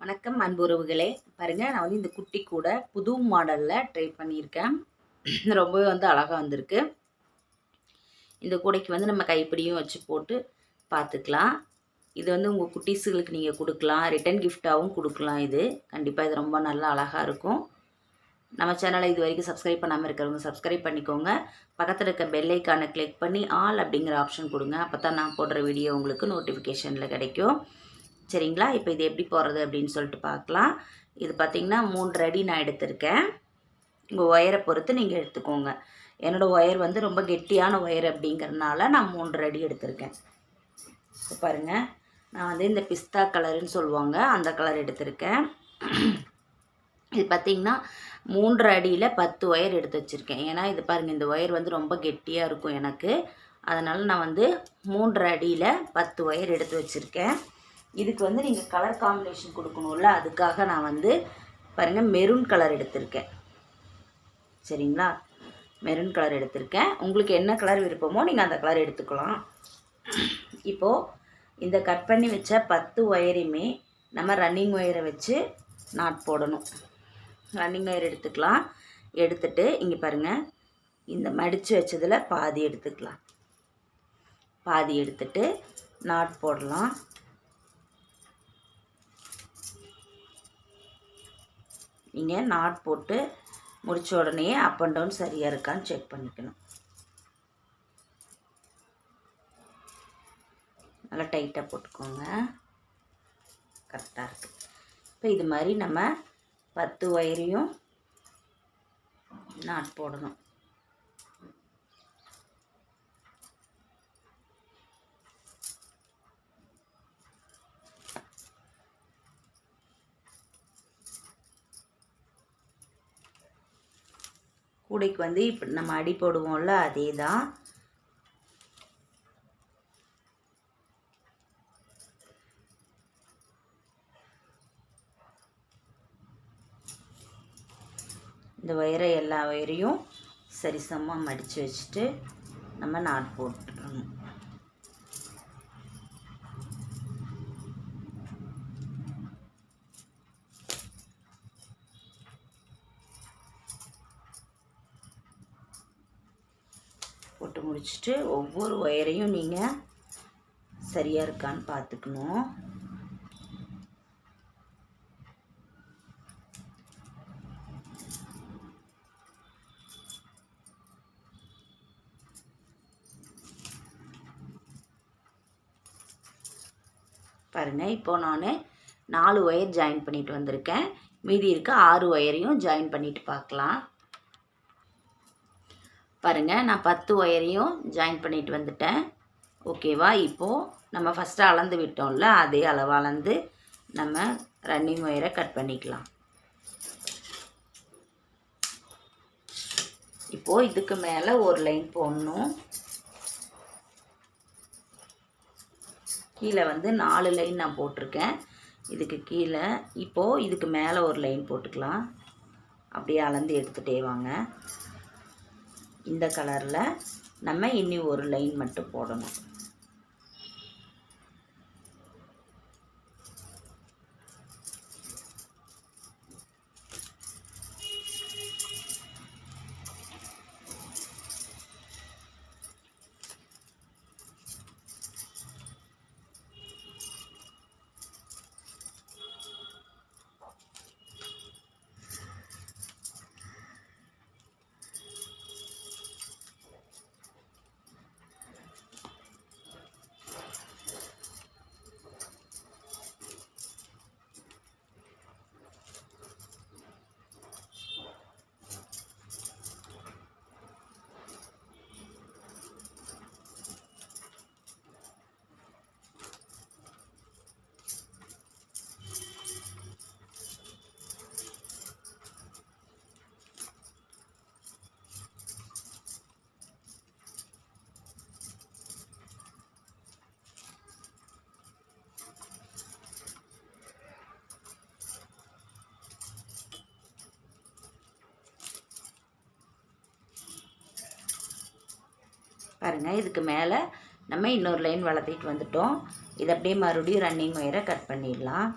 வணக்கம் அன்புறவுகளே பாருங்கள் நான் வந்து இந்த குட்டி கூட புது மாடலில் ட்ரை பண்ணியிருக்கேன். ரொம்பவே வந்து அழகாக வந்திருக்கு. இந்த கூடைக்கு வந்து நம்ம கைப்பிடியும் வச்சு போட்டு பார்த்துக்கலாம். இது வந்து உங்கள் குட்டீஸுகளுக்கு நீங்கள் கொடுக்கலாம். ரிட்டன் கிஃப்டாகவும் கொடுக்கலாம் இது. கண்டிப்பாக இது ரொம்ப நல்லா அழகாக இருக்கும். நம்ம சேனலை இது வரைக்கும் சப்ஸ்கிரைப் பண்ணாமல் இருக்கிறவங்க சப்ஸ்கிரைப் பண்ணிக்கோங்க. பக்கத்தில் இருக்க பெல்லைக்கானை கிளிக் பண்ணி ஆல் அப்படிங்கிற ஆப்ஷன் கொடுங்க. அப்போ தான் நான் போடுற வீடியோ உங்களுக்கு நோட்டிஃபிகேஷனில் கிடைக்கும். சரிங்களா? இப்போ இது எப்படி போடுறது அப்படின்னு சொல்லிட்டு பார்க்கலாம். இது பார்த்திங்கன்னா மூன்று அடி நான் எடுத்திருக்கேன். உங்கள் ஒயரை பொறுத்து நீங்கள் எடுத்துக்கோங்க. என்னோடய ஒயர் வந்து ரொம்ப கெட்டியான ஒயர் அப்படிங்கிறதுனால நான் மூன்று அடி எடுத்திருக்கேன். இப்போ பாருங்கள் நான் வந்து இந்த பிஸ்தா கலருன்னு சொல்லுவாங்க. அந்த கலர் எடுத்திருக்கேன். இது பார்த்திங்கன்னா மூன்று அடியில் பத்து ஒயர் எடுத்து வச்சுருக்கேன். ஏன்னா இது பாருங்கள் இந்த ஒயர் வந்து ரொம்ப கெட்டியாக இருக்கும் எனக்கு. அதனால் நான் வந்து மூன்று அடியில் பத்து ஒயர் எடுத்து வச்சுருக்கேன். இதுக்கு வந்து நீங்கள் கலர் காம்பினேஷன் கொடுக்கணும்ல அதுக்காக நான் வந்து பாருங்கள் மெரூன் கலர் எடுத்திருக்கேன். சரிங்களா? மெரூன் கலர் எடுத்திருக்கேன். உங்களுக்கு என்ன கலர் விருப்பமோ நீங்கள் அந்த கலர் எடுத்துக்கலாம். இப்போது இந்த கட் பண்ணி வச்ச பத்து ஒயரையுமே நம்ம ரன்னிங் ஒயரை வச்சு நாட் போடணும். ரன்னிங் ஒயர் எடுத்துக்கலாம். எடுத்துட்டு இங்கே பாருங்கள் இந்த மடித்து வச்சதில் பாதி எடுத்துக்கலாம். பாதி எடுத்துட்டு நாட் போடலாம். நீங்கள் நாட் போட்டு முடித்த உடனே அப் அண்ட் டவுன் சரியாக இருக்கான்னு செக் பண்ணிக்கணும். நல்லா டைட்டாக போட்டுக்கோங்க. கரெக்டாக இருக்குது இப்போ இது மாதிரி நம்ம பத்து ஒயரையும் நாட் போடணும். கூடைக்கு வந்து இப்போ நம்ம அடி போடுவோம்ல அதே தான் இந்த ஒயரை எல்லா ஒயரையும் சரிசமமாக மடித்து வச்சுட்டு நம்ம நாட் போட்டுடணும் போட்டு முடிச்சுட்டு ஒவ்வொரு ஒயரையும் நீங்கள் சரியாக இருக்கான்னு பார்த்துக்கணும். பாருங்கள் இப்போ நான் நாலு ஒயர் ஜாயின் பண்ணிட்டு வந்திருக்கேன். மீதி இருக்க ஆறு ஒயரையும் ஜாயின் பண்ணிட்டு பார்க்கலாம். பாருங்கள் நான் பத்து ஒயரையும் ஜாயின் பண்ணிட்டு வந்துட்டேன். ஓகேவா இப்போது நம்ம ஃபஸ்ட்டு அளந்து விட்டோம்ல அதே அளவு அளந்து நம்ம ரன்னிங் ஒயரை கட் பண்ணிக்கலாம். இப்போது இதுக்கு மேலே ஒரு லைன் போடணும். கீழே வந்து நாலு லைன் நான் போட்டிருக்கேன். இதுக்கு கீழே இப்போது இதுக்கு மேலே ஒரு லைன் போட்டுக்கலாம். அப்படியே அளந்து எடுத்துகிட்டே வாங்க. இந்த கலரில் நம்ம இன்னி ஒரு லைன் மட்டும் போடணும். பாருங்கள் இதுக்கு மேலே நம்ம இன்னொரு லைன் வளர்த்திட்டு வந்துட்டோம். இது அப்படியே மறுபடியும் ரன்னிங் ஒயரை கட் பண்ணிடலாம்.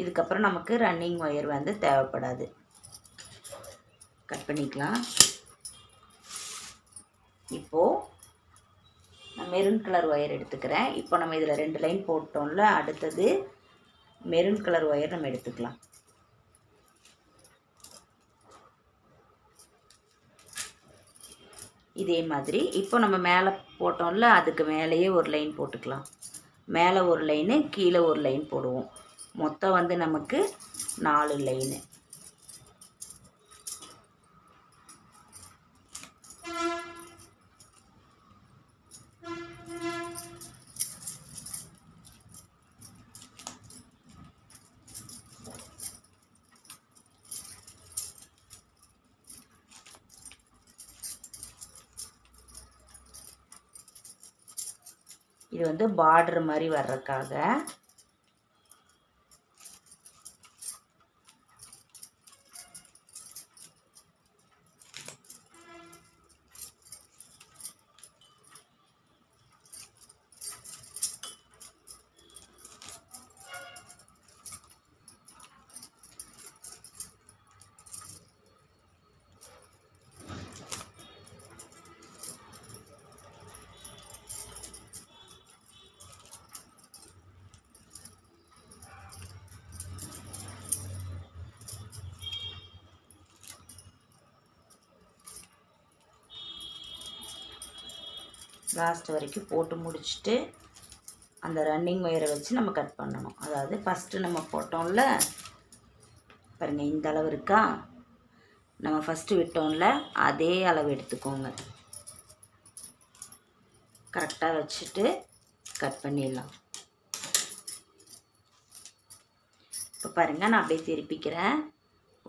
இதுக்கப்புறம் நமக்கு ரன்னிங் ஒயர் வந்து தேவைப்படாது. கட் பண்ணிக்கலாம். இப்போது நான் மெரூன் கலர் ஒயர் எடுத்துக்கிறேன். இப்போ நம்ம இதில் ரெண்டு லைன் போட்டோம்ல அடுத்தது மெரூன் கலர் ஒயர் நம்ம எடுத்துக்கலாம். இதே மாதிரி. இப்போ நம்ம மேலே போட்டோம்ல அதுக்கு மேலேயே ஒரு லைன் போட்டுக்கலாம். மேலே ஒரு லைனு கீழே ஒரு லைன் போடுவோம். மொத்தம் வந்து நமக்கு நாலு லைனு. இது வந்து பார்டர் மாதிரி வர்றதுக்காக லாஸ்ட் வரைக்கும் போட்டு முடிச்சுட்டு அந்த ரன்னிங் ஒயரை வச்சு நம்ம கட் பண்ணணும். அதாவது ஃபஸ்ட்டு நம்ம போட்டோம்ல பாருங்கள் இந்த அளவு இருக்கா? நம்ம ஃபஸ்ட்டு விட்டோம்ல அதே அளவு எடுத்துக்கோங்க. கரெக்டாக வச்சுட்டு கட் பண்ணிடலாம். இப்போ பாருங்கள் நான் அப்படியே திருப்பிக்கிறேன்.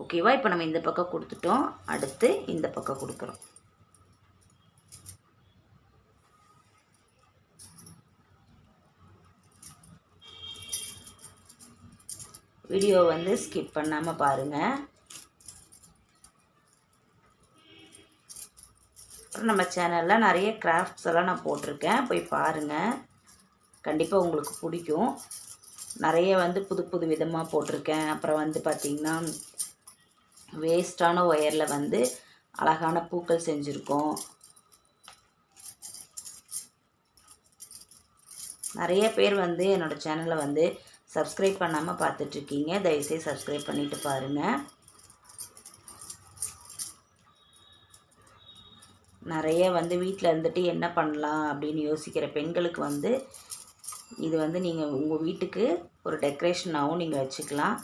ஓகேவா இப்போ நம்ம இந்த பக்கம் கொடுத்துட்டோம். அடுத்து இந்த பக்கம் கொடுக்குறோம். வீடியோ வந்து ஸ்கிப் பண்ணாமல் பாருங்கள் அப்புறம் நம்ம சேனலில் நிறைய கிராஃப்ட்ஸ் எல்லாம் நான் போட்டிருக்கேன். போய் பாருங்கள் கண்டிப்பாக உங்களுக்கு பிடிக்கும். நிறைய வந்து புது புது விதமாக போட்டிருக்கேன். அப்புறம் வந்து பார்த்திங்கன்னா வேஸ்டான ஒயரில் வந்து அழகான பூக்கள் செஞ்சுருக்கோம். நிறைய பேர் வந்து என்னோடய சேனலில் வந்து சப்ஸ்கிரைப் பண்ணாமல் பார்த்துட்ருக்கீங்க தயவுசெய்து சப்ஸ்கிரைப் பண்ணிவிட்டு பாருங்கள் நிறைய வந்து வீட்டில் இருந்துட்டு என்ன பண்ணலாம் அப்படின்னு யோசிக்கிற பெண்களுக்கு வந்து இது வந்து நீங்கள் உங்கள் வீட்டுக்கு ஒரு டெக்கரேஷனாகவும் நீங்கள் வச்சுக்கலாம்.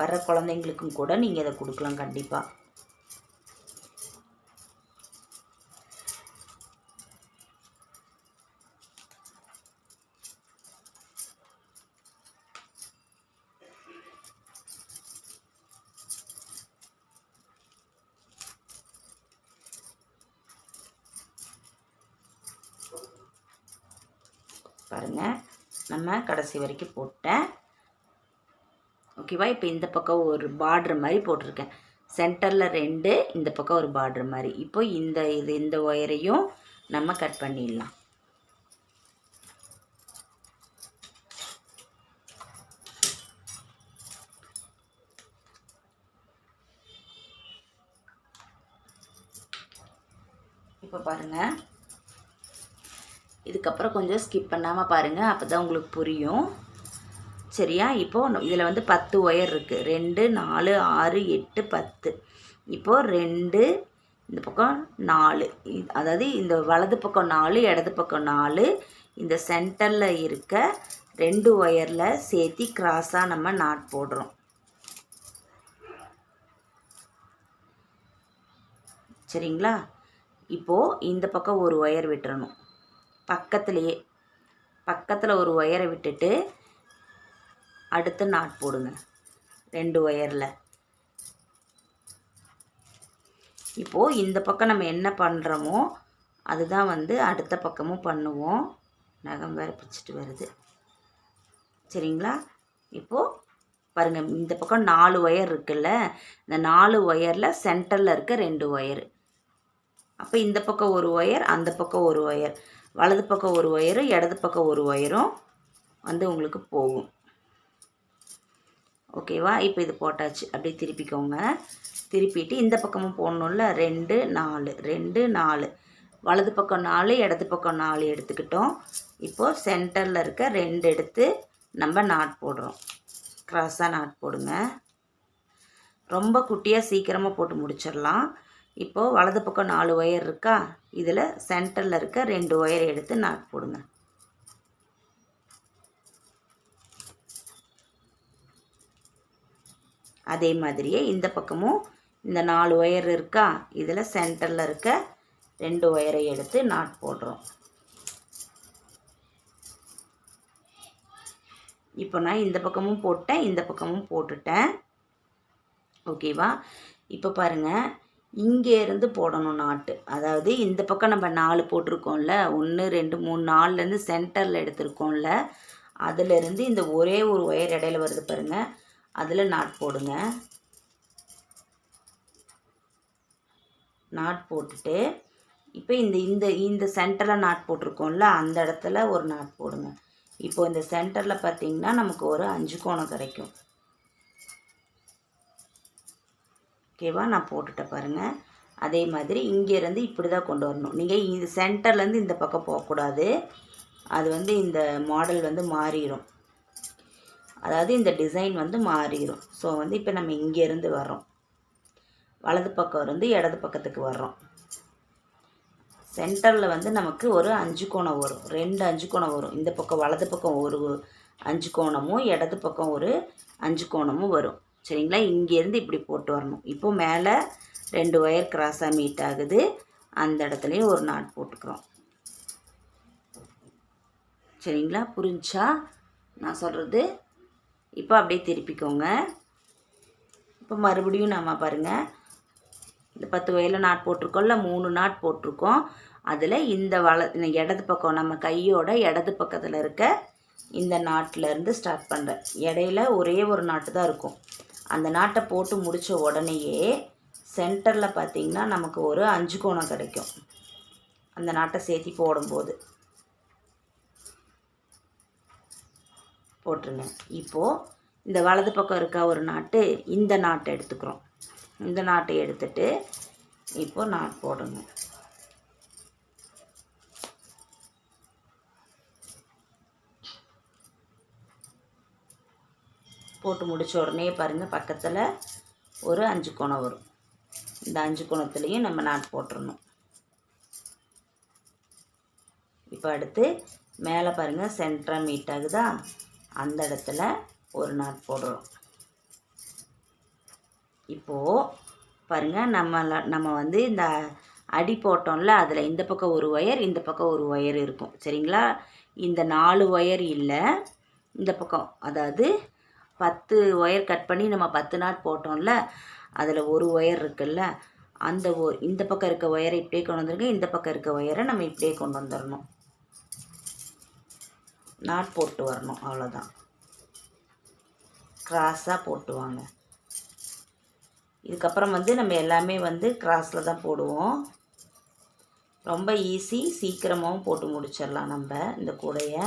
வர குழந்தைங்களுக்கும் கூட நீங்கள் இதை கொடுக்கலாம் கண்டிப்பாக பாருங்கள் நம்ம கடைசி வரைக்கும் போட்டேன். ஓகேவா? இப்போ இந்த பக்கம் ஒரு பார்ட்ரு மாதிரி போட்டிருக்கேன். சென்டரில் ரெண்டு இந்த பக்கம் ஒரு பார்ட்ரு மாதிரி. இப்போ இந்த இது இந்த ஒயரையும் நம்ம கட் பண்ணிடலாம். இப்போ பாருங்கள் இதுக்கப்புறம் கொஞ்சம் ஸ்கிப் பண்ணாமல் பாருங்கள் அப்போ தான் உங்களுக்கு புரியும். சரியா? இப்போது இதில் வந்து பத்து ஒயர் இருக்குது ரெண்டு நாலு ஆறு எட்டு பத்து. இப்போது ரெண்டு இந்த பக்கம் நாலு. அதாவது இந்த வலது பக்கம் நாலு இடது பக்கம் நாலு. இந்த சென்டரில் இருக்க ரெண்டு ஒயரில் சேர்த்தி கிராஸாக நம்ம நாட் போடுறோம். சரிங்களா? இப்போது இந்த பக்கம் ஒரு ஒயர் விட்டுறணும். பக்கத்துலேயே பக்கத்தில் ஒரு ஒயரை விட்டுட்டு அடுத்து நாட் போடுங்க. ரெண்டு ஒயரில். இப்போது இந்த பக்கம் நம்ம என்ன பண்ணுறோமோ அதுதான் வந்து அடுத்த பக்கமும் பண்ணுவோம். நகம் வேறு பிடிச்சிட்டு வருது. சரிங்களா? இப்போது பாருங்கள் இந்த பக்கம் நாலு ஒயர் இருக்குல்ல இந்த நாலு ஒயரில் சென்டரில் இருக்க ரெண்டு ஒயரு. அப்போ இந்த பக்கம் ஒரு ஒயர் அந்த பக்கம் ஒரு ஒயர். வலது பக்கம் ஒரு ஒயரும் இடது பக்கம் ஒரு ஒயரும் வந்து உங்களுக்கு போகும். ஓகேவா இப்போ இது போட்டாச்சு. அப்படியே திருப்பிக்கோங்க. திருப்பிட்டு இந்த பக்கமும் போடணும்ல? ரெண்டு நாலு. ரெண்டு நாலு. வலது பக்கம் நாலு இடது பக்கம் நாலு எடுத்துக்கிட்டோம். இப்போது சென்டரில் இருக்க ரெண்டு எடுத்து நம்ம நாட் போடுறோம். க்ராஸாக நாட் போடுங்க. ரொம்ப குட்டியாக சீக்கிரமாக போட்டு முடிச்சிடலாம். இப்போது வலது பக்கம் நாலு ஒயர் இருக்கா? இதில் சென்டரில் இருக்க ரெண்டு ஒயர் எடுத்து நாட் போடுங்க. அதே மாதிரியே இந்த பக்கமும் இந்த நாலு ஒயர் இருக்கா? இதில் சென்டரில் இருக்க ரெண்டு ஒயரை எடுத்து நாட் போடுறோம். இப்போ நான் இந்த பக்கமும் போட்டேன் இந்த பக்கமும் போட்டுட்டேன். ஓகேவா இப்போ பாருங்கள் இங்கேருந்து போடணும் நாட்டு. அதாவது இந்த பக்கம் நம்ம நாலு போட்டிருக்கோம்ல ஒன்று ரெண்டு மூணு நாலுலேருந்து சென்டரில் எடுத்திருக்கோம்ல அதிலிருந்து இந்த ஒரே ஒரு ஒயர் இடையில வருது பாருங்கள் அதில் நாட் போடுங்க. நாட் போட்டுட்டு இப்போ இந்த இந்த இந்த சென்டரில் நாட் போட்டிருக்கோம்ல அந்த இடத்துல ஒரு நாட் போடுங்க. இப்போ இந்த சென்டரில் பார்த்தீங்கன்னா நமக்கு ஒரு அஞ்சு கோணம் கிடைக்கும். ஓகேவா? நான் போட்டுட்டேன் பாருங்கள் அதே மாதிரி இங்கேருந்து இப்படி தான் கொண்டு வரணும். நீங்கள் இது சென்டர்லேருந்து இந்த பக்கம் போகக்கூடாது. அது வந்து இந்த மாடல் வந்து மாறிடும் அதாவது இந்த டிசைன் வந்து மாறிடும் ஸோ வந்து இப்போ நம்ம இங்கேருந்து வர்றோம். வலது பக்கம் இருந்து இடது பக்கத்துக்கு வர்றோம். சென்டரில் வந்து நமக்கு ஒரு அஞ்சு கோணம் வரும். ரெண்டு அஞ்சு கோணம் வரும். இந்த பக்கம் வலது பக்கம் ஒரு அஞ்சு கோணமும் இடது பக்கம் ஒரு அஞ்சு கோணமும் வரும். சரிங்களா? இங்கேருந்து இப்படி போட்டு வரணும். இப்போ மேலே ரெண்டு ஒயர் கிராஸாக மீட் ஆகுது. அந்த இடத்துலையும் ஒரு நாட் போட்டுக்கிறோம். சரிங்களா? புரிஞ்சா? நான் சொல்கிறது இப்போ அப்படியே திருப்பிக்கோங்க. இப்போ மறுபடியும் நம்ம பாருங்கள் இந்த பத்து வயலில் நாட் போட்டிருக்கோம்ல மூணு நாட் போட்டிருக்கோம். அதில் இந்த வள இடது பக்கம் நம்ம கையோட இடது பக்கத்தில் இருக்க இந்த நாட்டிலேருந்து ஸ்டார்ட் பண்ணுறேன் இடையில ஒரே ஒரு நாட்டு தான் இருக்கும். அந்த நாட்டை போட்டு முடித்த உடனேயே சென்டரில் பார்த்திங்கன்னா நமக்கு ஒரு அஞ்சு கோணம் கிடைக்கும். அந்த நாட்டை சேர்த்தி போடும்போது. போட்டுருங்க. இப்போது இந்த வலது பக்கம் இருக்க ஒரு நாட்டு இந்த நாட்டை எடுத்துக்கிறோம். இந்த நாட்டை எடுத்துட்டு இப்போது நாட் போடணும். போட்டு முடிச்ச உடனே பாருங்கள் பக்கத்தில் ஒரு அஞ்சு கோணம் வரும். இந்த அஞ்சு கோணத்துலேயும் நம்ம நாட் போட்டுடணும் இப்போ அடுத்து மேலே பாருங்கள் சென்டராக மீட் ஆகுதா? அந்த இடத்துல ஒரு நாட் போடுறோம். இப்போது பாருங்கள் நம்ம நம்ம வந்து இந்த அடி போட்டோம்ல அதில் இந்த பக்கம் ஒரு ஒயர் இந்த பக்கம் ஒரு ஒயர் இருக்கும். சரிங்களா? இந்த நாலு ஒயர் இல்லை இந்த பக்கம் அதாவது பத்து ஒயர் கட் பண்ணி நம்ம பத்து நாட் போட்டோம்ல அதில் ஒரு ஒயர் இருக்குல்ல அந்த ஒ இந்த பக்கம் இருக்க ஒயரை இப்படியே கொண்டு வந்துருங்க இந்த பக்கம் இருக்க ஒயரை நம்ம இப்படியே கொண்டு வந்துடணும் நாட் போட்டு வரணும் அவ்வளோதான் க்ராஸாக போட்டு வாங்க. இதுக்கப்புறம் வந்து நம்ம எல்லாமே வந்து க்ராஸில் தான் போடுவோம். ரொம்ப ஈஸி சீக்கிரமாகவும் போட்டு முடிச்சிடலாம் நம்ம இந்த கூடையை.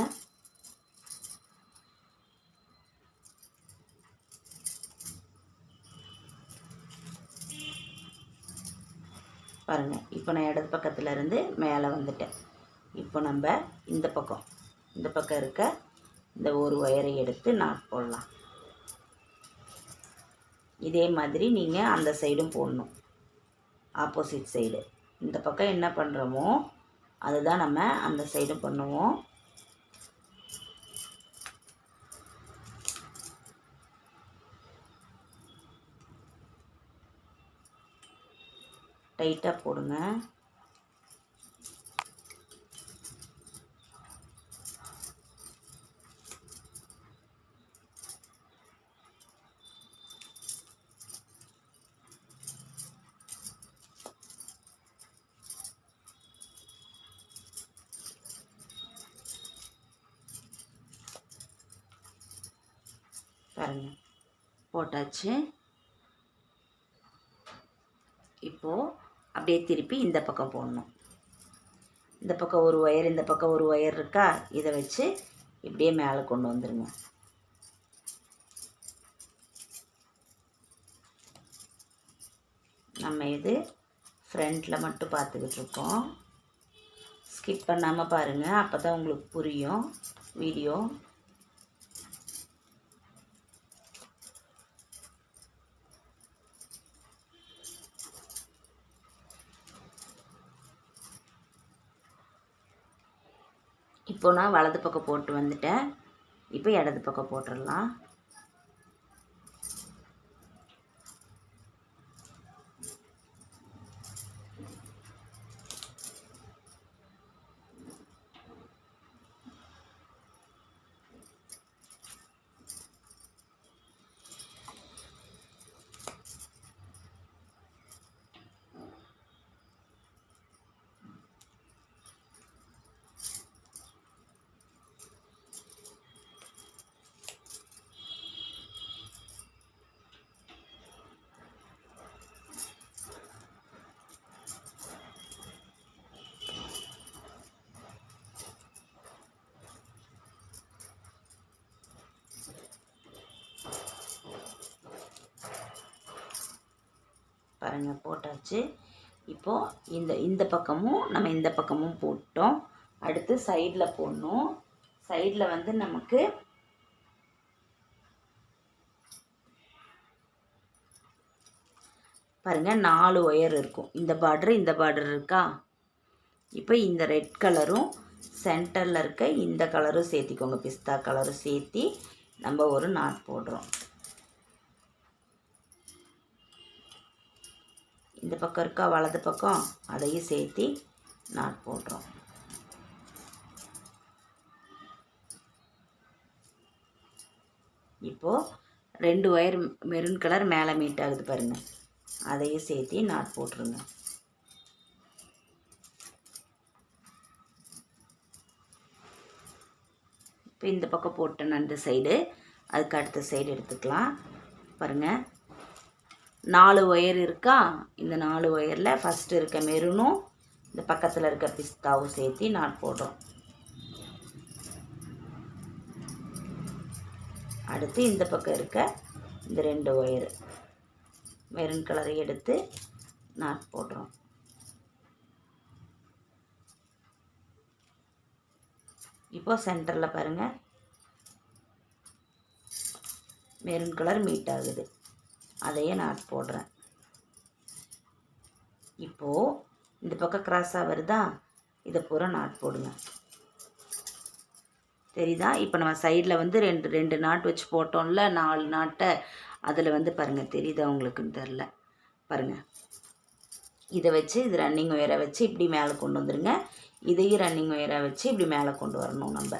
பாருங்கள். இப்போ நான் இடது பக்கத்தில் இருந்து மேலே வந்துட்டேன். இப்போ நம்ம இந்த பக்கம் இந்த பக்கம் இருக்க இந்த ஒரு ஒயரை எடுத்து நாட் போடலாம். இதே மாதிரி நீங்கள் அந்த சைடும் போடணும். Opposite side. இந்த பக்கம் என்ன பண்ணுறோமோ அதுதான் நம்ம அந்த சைடும் பண்ணுவோம். டைட்டாக போடுங்க. பாருங்கள் போட்டாச்சு. இப்போது அப்படியே திருப்பி இந்த பக்கம் போடணும். இந்த பக்கம் ஒரு ஒயர் இந்த பக்கம் ஒரு ஒயர் இருக்கா? இதை வச்சு இப்படியே மேலே கொண்டு வந்துடுங்க நம்ம இது ஃப்ரண்ட்டில் மட்டும் பார்த்துக்கிட்டு இருக்கோம். ஸ்கிப் பண்ணாமல் பாருங்கள் அப்போ தான் உங்களுக்கு புரியும். வீடியோ இப்போ நான் வலது பக்கம் போட்டு வந்துட்டேன். இப்போ இடது பக்கம் போட்டுடலாம். பாருங்கள் போட்டாச்சு. இப்போது இந்த இந்த பக்கமும் நம்ம இந்த பக்கமும் போட்டோம். அடுத்து சைடில் போடணும். சைடில் வந்து நமக்கு பாருங்கள் நாலு ஒயர் இருக்கும். இந்த பார்டர் இந்த பார்டர் இருக்கா? இப்போ இந்த ரெட் கலரும் சென்டரில் இருக்க இந்த கலரும் சேர்த்திக்கோங்க. பிஸ்தா கலரும் சேர்த்தி நம்ம ஒரு நாட் போடுறோம். இந்த பக்கம் இருக்கா வலது பக்கம்? அதையும் சேர்த்தி நாட் போடுறோம். இப்போது ரெண்டு ஒயர் மெரூன் கலர் மேலே மீட் ஆகுது பாருங்கள் அதையும் சேர்த்தி நாட் போட்டுருங்க. இப்போ இந்த பக்கம் போட்டேன் அந்த சைடு அதுக்கு அடுத்த சைடு எடுத்துக்கலாம். பாருங்கள் நாலு ஒயர் இருக்கா? இந்த நாலு ஒயரில் ஃபஸ்ட்டு இருக்க மெரூனும் இந்த பக்கத்தில் இருக்க பிஸ்தாவும் சேர்த்து நாட் போடுறோம். அடுத்து இந்த பக்கம் இருக்க இந்த ரெண்டு ஒயரு. மெரூன் கலரை எடுத்து நாட் போடுறோம். இப்போ சென்டரில் பாருங்கள் மெரூன் கலர் மீட் ஆகுது. அதையே நாட் போடுறேன். இப்போது இந்த பக்கம் கிராஸாக வருதா? இதை பூரா நாட் போடுங்க. தெரியுதா? இப்போ நம்ம சைடில் வந்து ரெண்டு ரெண்டு நாட் வச்சு போட்டோம்ல நாலு நாட்டை அதில் வந்து பாருங்கள் தெரியுதா உங்களுக்குன்னு தெரில பாருங்கள் இதை வச்சு இது ரன்னிங் ஒயரை வச்சு இப்படி மேலே கொண்டு வந்துடுங்க இதையும் ரன்னிங் ஒயரை வச்சு இப்படி மேலே கொண்டு வரணும் நம்ம.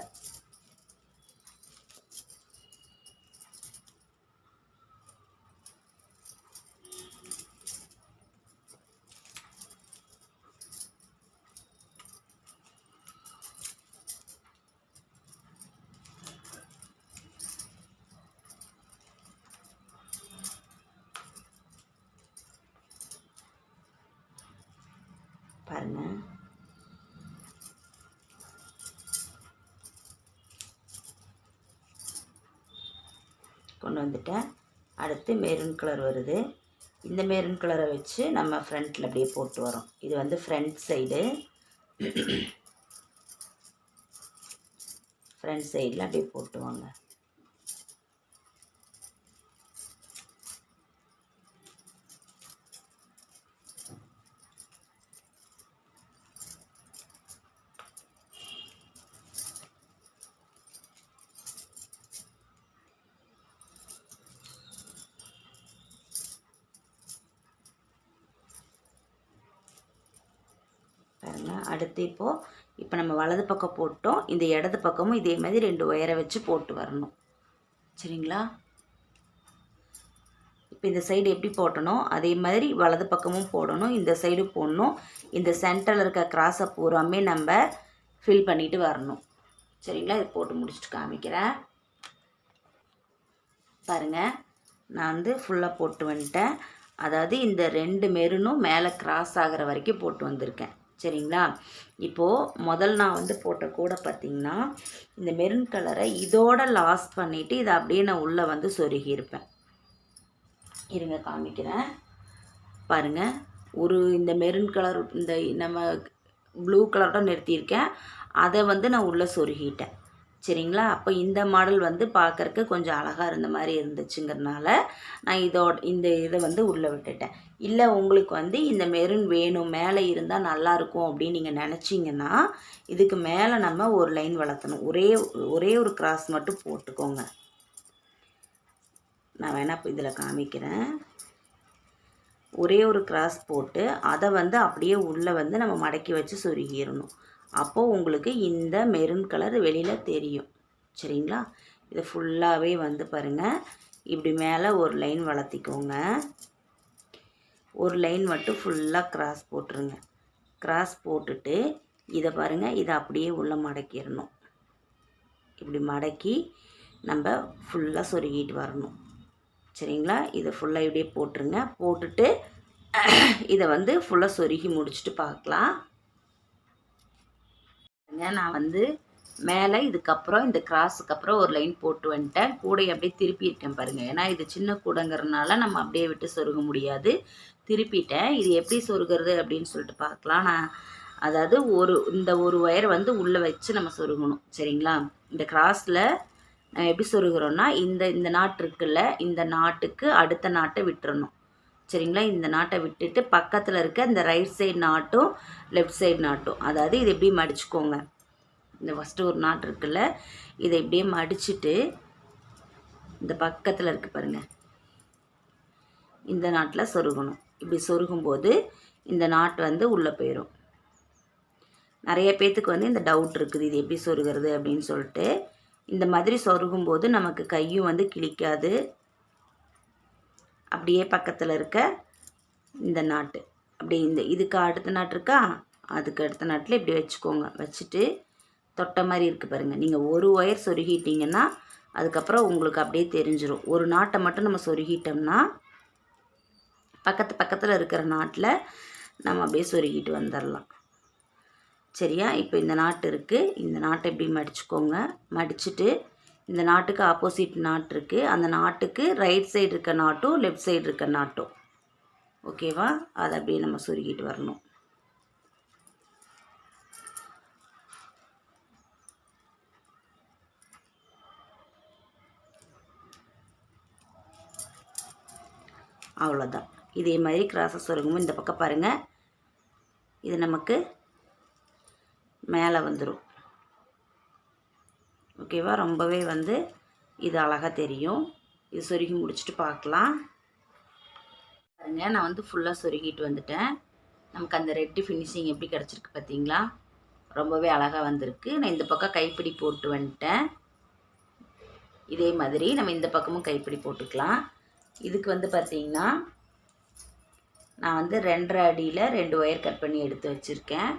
பாருங்கள் கொண்டு வந்துட்டேன். அடுத்து மெரூன் கலர் வருது. இந்த மெரூன் கலரை வச்சு நம்ம ஃப்ரண்ட்டில் அப்படியே போட்டு வரோம். இது வந்து ஃப்ரண்ட் சைடு ஃப்ரண்ட் சைடில் அப்படியே போட்டுவாங்க. வாங்க அடுத்து இப்போது இப்போ நம்ம வலது பக்கம் போட்டோம். இந்த இடது பக்கமும் இதே மாதிரி ரெண்டு ஒயரை வச்சு போட்டு வரணும். சரிங்களா? இப்போ இந்த சைடு எப்படி போட்டணும்? அதே மாதிரி வலது பக்கமும் போடணும். இந்த சைடு போடணும். இந்த சென்டரில் இருக்க கிராஸை பூராமே நம்ம ஃபில் பண்ணிட்டு வரணும். சரிங்களா? இது போட்டு முடிச்சுட்டு காமிக்கிறேன். பாருங்கள் நான் வந்து ஃபுல்லாக போட்டு வந்துட்டேன். அதாவது இந்த ரெண்டு மெருனும் மேலே கிராஸ் ஆகிற வரைக்கும் போட்டு வந்திருக்கேன். சரிங்களா? இப்போது முதல் நான் வந்து போட்ட கூட பார்த்திங்கன்னா இந்த மெரூன் கலரை இதோட லாஸ் பண்ணிவிட்டு இதை அப்படியே நான் உள்ளே வந்து சொருகியிருப்பேன் இருங்க காமிக்கிறேன். பாருங்கள் ஒரு இந்த மெரூன் கலர் இந்த நம்ம ப்ளூ கலரோட நிறுத்தியிருக்கேன். அதை வந்து நான் உள்ளே சொருகிட்டேன். சரிங்களா? அப்போ இந்த மாடல் வந்து பார்க்குறக்கு கொஞ்சம் அழகாக இருந்த மாதிரி இருந்துச்சுங்கிறனால நான் இதோட இந்த இதை வந்து உள்ளே விட்டுட்டேன். இல்லை உங்களுக்கு வந்து இந்த மெரூன் வேணும் மேலே இருந்தால் நல்லாயிருக்கும் அப்படின்னு நீங்கள் நினச்சிங்கன்னா இதுக்கு மேலே நம்ம ஒரு லைன் வளர்த்தணும். ஒரே ஒரே ஒரு கிராஸ் மட்டும் போட்டுக்கோங்க. நான் வேணா இப்போ இதில் காமிக்கிறேன். ஒரே ஒரு கிராஸ் போட்டு அதை வந்து அப்படியே உள்ளே வந்து நம்ம மடக்கி வச்சு சொருகிடணும். அப்போது உங்களுக்கு இந்த மெரூன் கலர் வெளியில் தெரியும். சரிங்களா? இதை ஃபுல்லாகவே வந்து பாருங்கள் இப்படி மேலே ஒரு லைன் வளர்த்திக்கோங்க. ஒரு லைன் மட்டும் ஃபுல்லாக கிராஸ் போட்டுருங்க. கிராஸ் போட்டுட்டு இதை பாருங்கள் இதை அப்படியே உள்ளே மடக்கிடணும். இப்படி மடக்கி நம்ம ஃபுல்லாக சொருகிட்டு வரணும். சரிங்களா? இதை ஃபுல்லாக இப்படியே போட்டுருங்க. போட்டுட்டு இதை வந்து ஃபுல்லாக சொருகி முடிச்சுட்டு பார்க்கலாம். நான் வந்து மேலே இதுக்கப்புறம் இந்த கிராஸுக்கு அப்புறம் ஒரு லைன் போட்டு வந்துட்டேன். கூடையை அப்படியே திருப்பியிருக்கேன் பாருங்கள் ஏன்னா இது சின்ன கூடங்கிறதுனால நம்ம அப்படியே விட்டு சொருக முடியாது. திருப்பிட்டேன். இது எப்படி சொருகிறது அப்படின்னு சொல்லிட்டு பார்க்கலாம். நான் அதாவது ஒரு இந்த ஒரு ஒயர் வந்து உள்ளே வச்சு நம்ம சொருகணும். சரிங்களா? இந்த கிராஸில் எப்படி சொருகிறோன்னா இந்த இந்த நாட்டு இருக்குல்ல இந்த நாட்டுக்கு அடுத்த நாட்டை விட்டுறணும். சரிங்களா? இந்த நாட்டை விட்டுட்டு பக்கத்தில் இருக்க இந்த ரைட் சைடு நாட்டும் லெஃப்ட் சைடு நாட்டும். அதாவது இதை எப்படி மடிச்சுக்கோங்க. இந்த ஃபஸ்ட்டு ஒரு நாட்டு இருக்குல்ல இதை இப்படியே மடிச்சுட்டு இந்த பக்கத்தில் இருக்குது பாருங்கள் இந்த நாட்டில் சொருகணும். இப்படி சொருகும்போது இந்த நாட்டு வந்து உள்ளே போயிடும் நிறைய பேர்த்துக்கு வந்து இந்த டவுட் இருக்குது இது எப்படி சொருகிறது அப்படின்னு சொல்லிட்டு. இந்த மாதிரி சொருகும்போது நமக்கு கையும் வந்து கிழிக்காது. அப்படியே பக்கத்தில் இருக்க இந்த நாட்டு. அப்படி இந்த இதுக்கு அடுத்த நாட்டு இருக்கா? அதுக்கு அடுத்த நாட்டில் இப்படி வச்சுக்கோங்க. வச்சுட்டு தொட்ட மாதிரி இருக்குது பாருங்கள் நீங்கள் ஒரு ஒயர் சொருகிட்டிங்கன்னா அதுக்கப்புறம் உங்களுக்கு அப்படியே தெரிஞ்சிடும் ஒரு நாட்டை மட்டும் நம்ம சொருகிட்டோம்னா பக்கத்து பக்கத்தில் இருக்கிற நாட்டில் நம்ம அப்படியே சொருகிட்டு வந்துடலாம் சரியா? இப்போ இந்த நாட்டு இருக்குது இந்த நாட்டை இப்படி மடிச்சுக்கோங்க. மடிச்சுட்டு இந்த நாட்டுக்கு ஆப்போசிட் நாட் இருக்குது அந்த நாட்டுக்கு ரைட் சைடு இருக்க நாட்டும் லெஃப்ட் சைடு இருக்க நாட்டும். ஓகேவா அதை அப்படியே நம்ம சுருக்கிட்டு வரணும். அவ்வளோதான் இதே மாதிரி கிராஸை சொருங்கும். இந்த பக்கம் பாருங்கள் இது நமக்கு மேலே வந்துடும் ஓகேவா? ரொம்பவே வந்து இது அழகாக தெரியும். இது சொருகி முடிச்சுட்டு பார்க்கலாம் பாருங்க நான் வந்து ஃபுல்லாக சொருகிட்டு வந்துட்டேன். நமக்கு அந்த ரெட்டு ஃபினிஷிங் எப்படி கிடச்சிருக்கு பார்த்தீங்களா ரொம்பவே அழகாக வந்திருக்கு. நான் இந்த பக்கம் கைப்பிடி போட்டு வந்துட்டேன். இதே மாதிரி நம்ம இந்த பக்கமும் கைப்பிடி போட்டுக்கலாம். இதுக்கு வந்து பார்த்திங்கன்னா நான் வந்து ரெண்டரை அடியில் ரெண்டு ஒயர் கட் பண்ணி எடுத்து வச்சுருக்கேன்.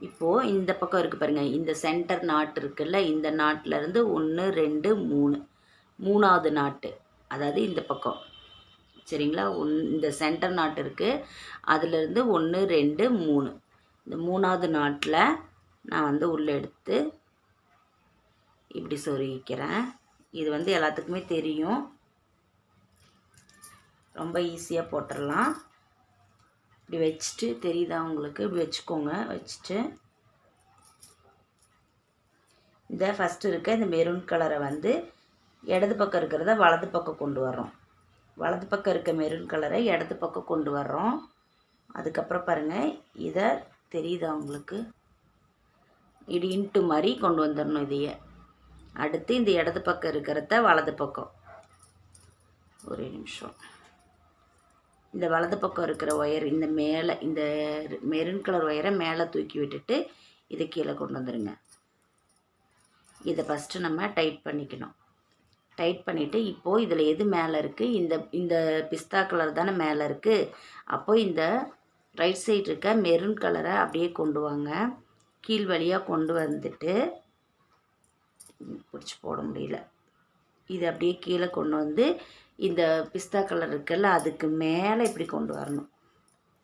இப்போது இந்த பக்கம் இருக்குது பாருங்கள் இந்த சென்டர் நாட்டு இருக்குல்ல இந்த நாட்டிலேருந்து ஒன்று ரெண்டு மூணு. மூணாவது நாட்டு. அதாவது இந்த பக்கம். சரிங்களா? ஒன் இந்த சென்டர் நாட்டு இருக்குது அதுலேருந்து ஒன்று ரெண்டு மூணு. இந்த மூணாவது நாட்டில் நான் வந்து உள்ளே எடுத்து இப்படி சொருகிக்கிறேன். இது வந்து எல்லாத்துக்குமே தெரியும். ரொம்ப ஈஸியாக போட்டுடலாம் இப்படி வச்சுட்டு தெரியுதா உங்களுக்கு? இப்படி வச்சுக்கோங்க. வச்சுட்டு இந்த ஃபஸ்ட்டு இருக்க இந்த மெரூன் கலரை வந்து இடது பக்கம் இருக்கிறத வலது பக்கம் கொண்டு வர்றோம். வலது பக்கம் இருக்க மெரூன் கலரை இடது பக்கம் கொண்டு வர்றோம். அதுக்கப்புறம் பாருங்கள் இதை தெரியுதா உங்களுக்கு? இடி இன்ட்டு மாதிரி கொண்டு வந்துடணும் இதையே. அடுத்து இந்த இடது பக்கம் இருக்கிறத வலது பக்கம். ஒரே நிமிஷம். இந்த வலது பக்கம் இருக்கிற ஒயர் இந்த மேலே இந்த மெரூன் கலர் ஒயரை மேலே தூக்கி விட்டுட்டு இதை கீழே கொண்டு வந்துடுங்க இதை ஃபஸ்ட்டு நம்ம டைட் பண்ணிக்கணும். டைட் பண்ணிவிட்டு இப்போது இதில் எது மேலே இருக்குது இந்த இந்த பிஸ்தா கலர் தானே மேலே இருக்குது அப்போது இந்த ரைட் சைடு இருக்க மெரூன் கலரை அப்படியே கொண்டு வாங்க. கீழ் வழியாக கொண்டு வந்துட்டு பிடிச்சி போட முடியல. இது அப்படியே கீழே கொண்டு வந்து இந்த பிஸ்தா கலர் இருக்குல்ல அதுக்கு மேலே இப்படி கொண்டு வரணும்.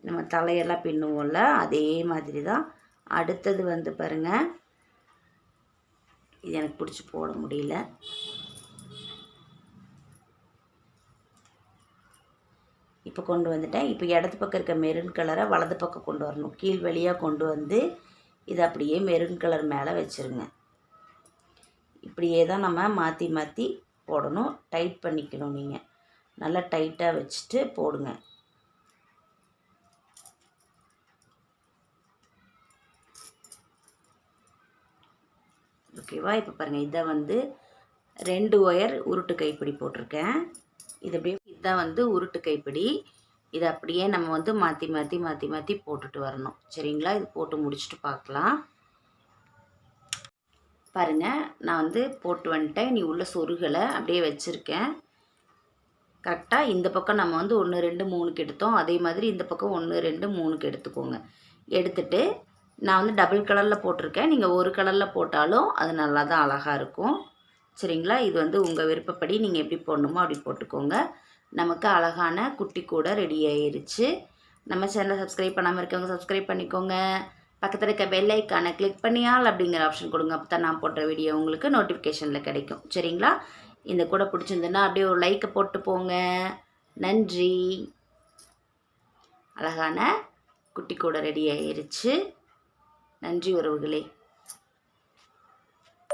நம்ம தலையெல்லாம் பின்னுவோம்ல அதே மாதிரி தான் அடுத்தது வந்து பாருங்கள் இது எனக்கு பிடிச்சி போட முடியல. இப்போ கொண்டு வந்துட்டேன். இப்போ இடது பக்கம் இருக்க மெரூன் கலரை வலது பக்கம் கொண்டு வரணும். கீழ் வழியாக கொண்டு வந்து இதை அப்படியே மெரூன் கலர் மேலே வச்சுருங்க. இப்படியே தான் நம்ம மாற்றி மாற்றி போடணும். டைட் பண்ணிக்கணும் நீங்கள் நல்லா டைட்டாக வச்சுட்டு போடுங்க. ஓகேவா இப்போ பாருங்கள் இதை வந்து ரெண்டு ஒயர் உருட்டு கைப்பிடி போட்டிருக்கேன். இது அப்படியே இதான் வந்து உருட்டு கைப்பிடி. இதை அப்படியே நம்ம வந்து மாற்றி மாற்றி மாற்றி மாற்றி போட்டுட்டு வரணும். சரிங்களா? இது போட்டு முடிச்சுட்டு பார்க்கலாம். பாருங்கள் நான் வந்து போட்டு வந்துட்டேன். நீ உள்ள சொருகலை அப்படியே வச்சுருக்கேன். கரெக்டாக இந்த பக்கம் நம்ம வந்து ஒன்று ரெண்டு மூணுக்கு எடுத்தோம். அதே மாதிரி இந்த பக்கம் ஒன்று ரெண்டு மூணுக்கு எடுத்துக்கோங்க. எடுத்துட்டு நான் வந்து டபுள் கலரில் போட்டிருக்கேன். நீங்கள் ஒரு கலரில் போட்டாலும் அது நல்லா தான் அழகாக இருக்கும். சரிங்களா? இது வந்து உங்கள் விருப்பப்படி நீங்கள் எப்படி போடணுமோ அப்படி போட்டுக்கோங்க. நமக்கு அழகான குட்டி கூட ரெடி ஆயிருச்சு. நம்ம சேனலை சப்ஸ்கிரைப் பண்ணாமல் இருக்கவங்க சப்ஸ்கிரைப் பண்ணிக்கோங்க. பக்கத்தில் இருக்க பெல் ஐக்கானை கிளிக் பண்ணியால் அப்படிங்கிற ஆப்ஷன் கொடுங்க. அப்போ தான் நான் போடுற வீடியோ உங்களுக்கு நோட்டிஃபிகேஷனில் கிடைக்கும். சரிங்களா? இந்த கூட பிடிச்சிருந்துன்னா அப்படியே ஒரு லைக்கை போட்டு போங்க. நன்றி. அழகான குட்டி கூட ரெடி ஆயிருச்சு. நன்றி உறவுகளே.